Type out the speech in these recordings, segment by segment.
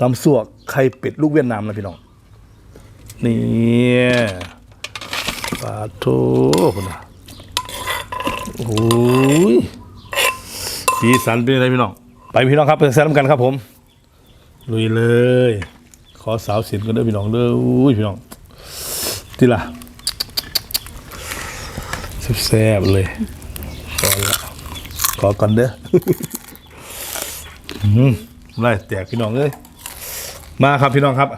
ตำสัวไข่เป็ดลูกเวียดนามนะพี่น้อง นี่ปลาโถคนนะโอ้ยสีสันเป็นอะไรพี่น้อง ไปพี่น้องครับไปแซมกันครับผม ลุยเลย ขอสาวสินกันด้วยพี่น้องเด้ออุ้ยพี่น้องที่ละแซ่บเลยขอละขอก่อนเด้อ อืมไล่แตกพี่น้องเอ้ย มาครับพี่น้องครับ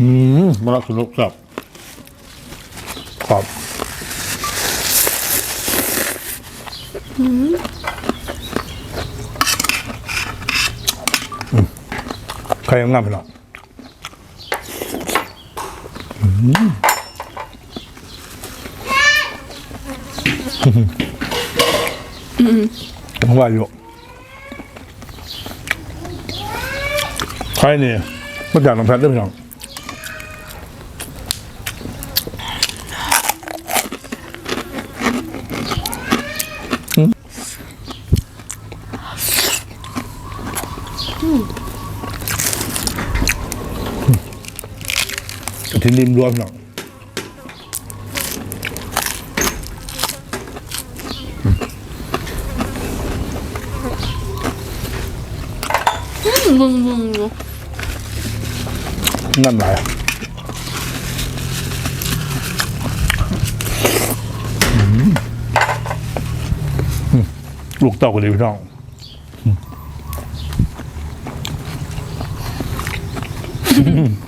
อืมมาลักสนุกครับขอบใค รยังงามพี่น้องอืมผมว่าอยู่ใครนี่มาจากน้องแพทย์ด้วยพี่น้อง ที่ริมรั้วพี่น้องมึงมึงอยู่นั่นไหละลูกเต่ากันเลยพี่น้องอืม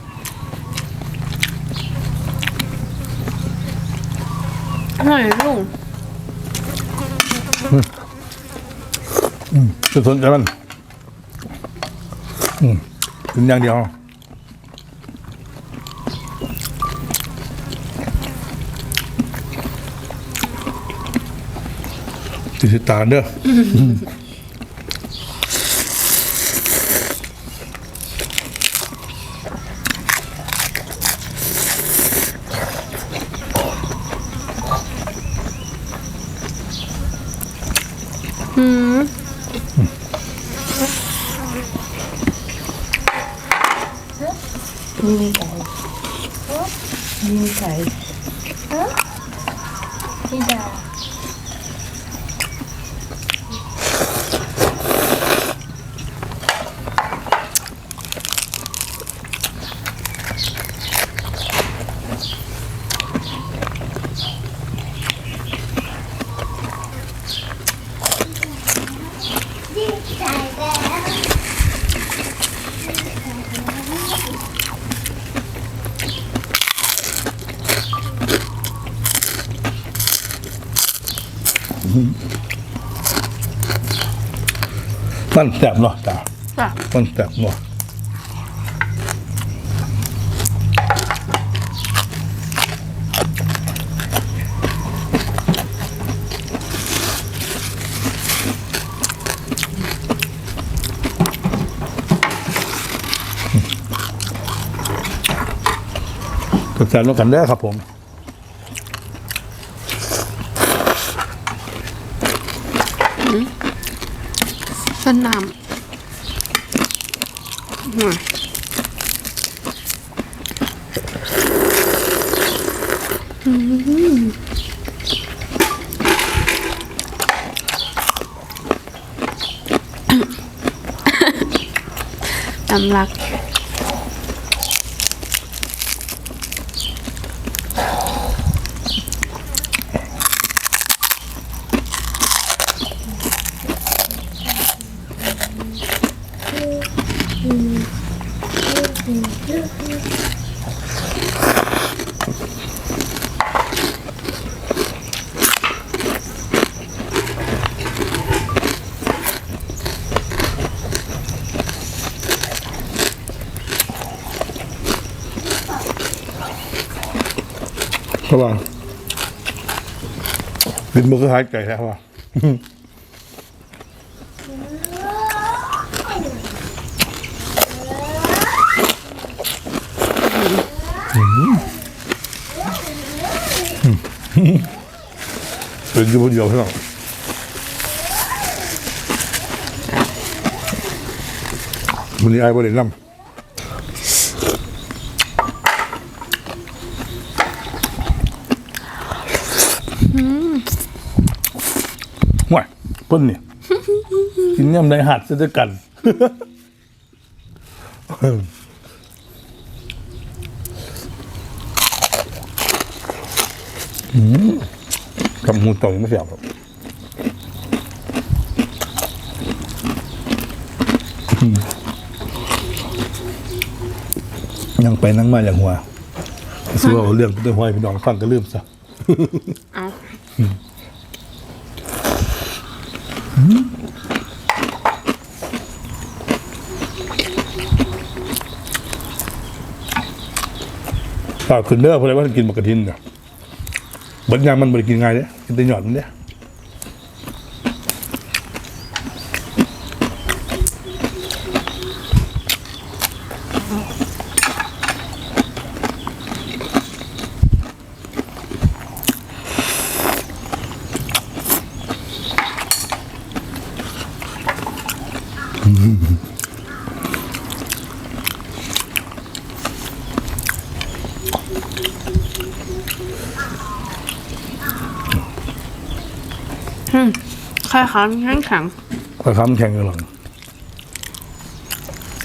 อร่อยลุงจะสนใจมันอืมกินอย่างเดียวติดตาเด้อ Mimikay. Huh? Mimikay. Huh? Hida. มันแสบเนาะจ้าจ้ะมันแสบเนาะก็แสบแล้วกันได้อครับผม ต้นน้ำหน่ เพราะว่าดินมือคือหายใจแล้วว่าเป็นกี่คนเดียวใช่ไหมมันนี่ไอ้บริเวณน้ำ เพิ่นนี่ กินย่ำในหัดซะด้วยกัน กับหมูตุ๋นไม่เสียบครับอืมยังไปนั่งมาอย่างหัวซื้อว่าเรื่องเป็นห้อยพี่น้องฟังก็ลืมซะ เอา ฝากขึ้นเด้อเพราะอะไรว่ากินหมกกระทินเนี่ยบัดยามมันบริกินง่ายเนี่ยกินแต่หยอดมันเนี่ย ไข่ขาวแข็งแข็งคอยค้ำแข่งกันหลัง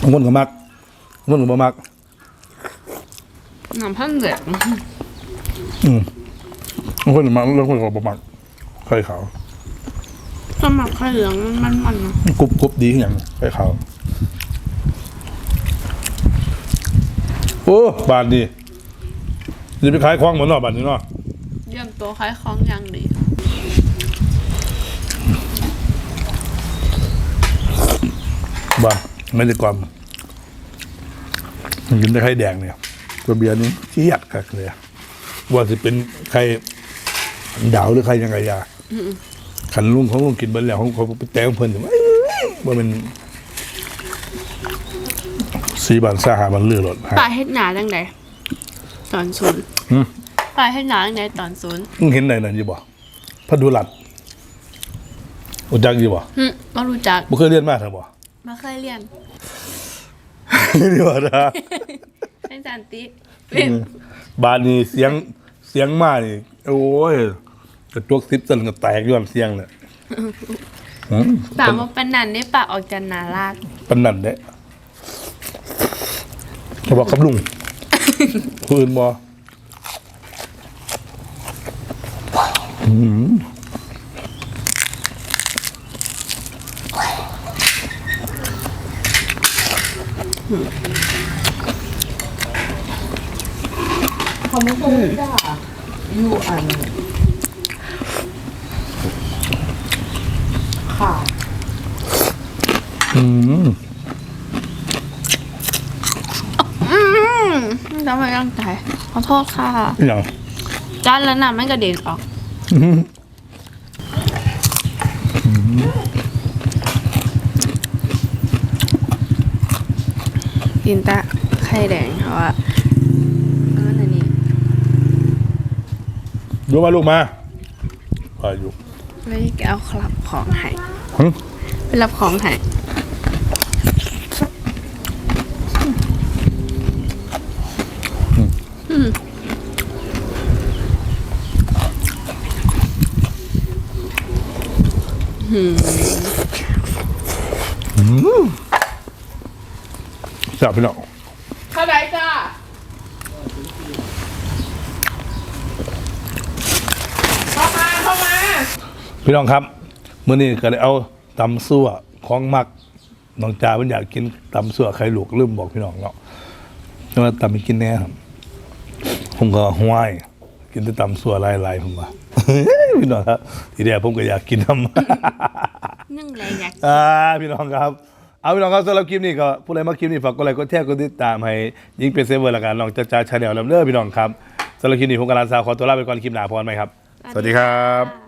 บางคนก็มักบางคนก็บ่มัก น้ำพันเหลืองอืมบางคนก็มักบางคนก็บ่มักไข่ขาวสำหรับไข่เหลืองมันมันๆนะกรุบกรุบดีอย่างไข่ขาวโอ้บาทนี่จะไปขายคว้างเหมือนเนาะบาทนี้เนาะ เยี่ยมตัวคล้ายของอยังดี บ้าไม่ได้ความมันกินได้ไข่แดงเนี่ยตัวเบียร์นี้เจี๊ยดคักเลยอะว่าจะเป็นไข่ดาวหรือไข่ยังไงยาขันลุงเขาลุงกินเบิ้แล้วเขาเขาไปแต้งเพิ่นถึงว่าเป็นสีบานซ่าหาบันเลือรถฮะปลาเฮ็ดหนาจังไดตอนศูนย์หืมปลาเฮ็ดหนาจังไดตอนศูนย์มึงเห็นไหนนั่นอยู่บ่พัดุลัด อุจักอยู่บ่หึบ่รู้จักบ่เคยเรียนมาเถอะบ่มาเคยเรียนนี่ว่านะเป็นสันติเว้ยบานนี้เสียงเสียงมานี่โอ้ยกระจกซิปตันก็แตกย้อนเสียงเลยหืมปากมันเป็นนันได้ปากออกจะนาลากปันนั่นเด้เขาบอกกับลุงผู้อื่นบ่อืม เขาไม่เคยด่า อยู่อันค่ะอืมอืมทำไมยังใจขอโทษค่ะอย่างจานแล้วน้ำมันกระเด็นออกอืมกินแตะไข่แดงเพราะว่าเอออันนี้ ดูมาลูกมาพาอยู่ไม่แกเอาคลับของให้หึไปรับของให้อืมจับพี่น้องเข้าไดจ้า พี่น้องครับมื้อนี้ก็เลยเอาตำซั่วของมักน้องจ่ามันอยากกินตำซั่วไข่ลูกลืมบอกพี่น้องเนาะแต่ว่าตำไม่กินแน่ครับผมก็ห้วยกินแต่ตำซั่วหลายๆผมว่า พี่น้องครับ ทีเดียวผมก็อยากกินน้ำนึ่งเลยอยากอ่าพี่น้องครับ เอาพี่น้องครับสำหรับคลิปนี้ก็ผู้ใดมาคลิปนี้ฝากกดไลค์กดแชร์กดติดตามให้ยิ่งเป็นเซฟเวอร์ละกันน้องจ้าจ้าชาแนลลำเด้อพี่น้องครับสำหรับคลิปนี้ผมกับลานซาวขอตัวลาไปก่อนคลิปหน้าพรไหมครับ สวัสดีครับค่ะ